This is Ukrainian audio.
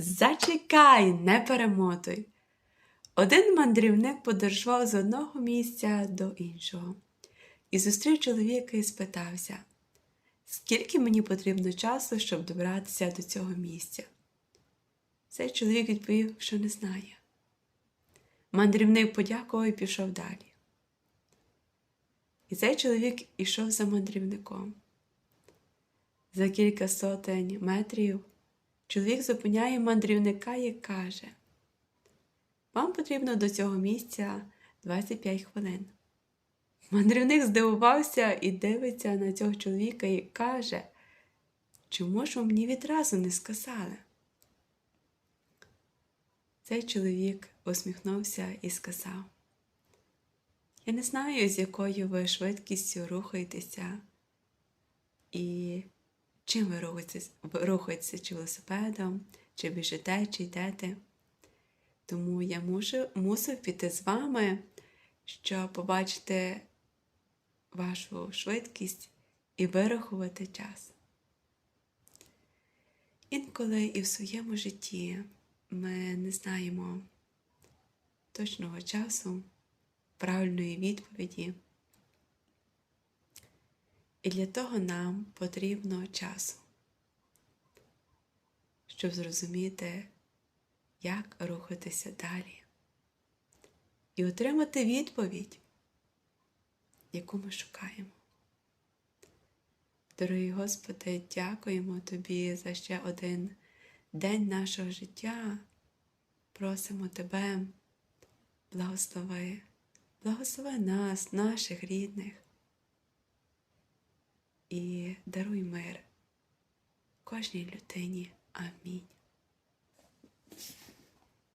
Зачекай, не перемотуй. Один мандрівник подорожував з одного місця до іншого і зустрів чоловіка і спитався, скільки мені потрібно часу, щоб добратися до цього місця. Цей чоловік відповів, що не знає. Мандрівник подякував і пішов далі. І цей чоловік ішов за мандрівником. За кілька сотень метрів чоловік зупиняє мандрівника і каже: Вам потрібно до цього місця 25 хвилин. Мандрівник здивувався і дивиться на цього чоловіка і каже, чому ж ви мені відразу не сказали? Цей чоловік усміхнувся і сказав: Я не знаю, з якою ви швидкістю рухаєтеся, і чим ви рухаєтеся, рухаєтеся чи велосипедом, чи біжите, чи йдете. Тому я мушу, мусив піти з вами, щоб побачити вашу швидкість і вирахувати час. Інколи і в своєму житті ми не знаємо точного часу, правильної відповіді. І для того нам потрібно часу, щоб зрозуміти, як рухатися далі і отримати відповідь, яку ми шукаємо. Дорогий Господи, дякуємо Тобі за ще один день нашого життя. Просимо Тебе, благослови, благослови нас, наших рідних, і даруй мир кожній людині. Амінь.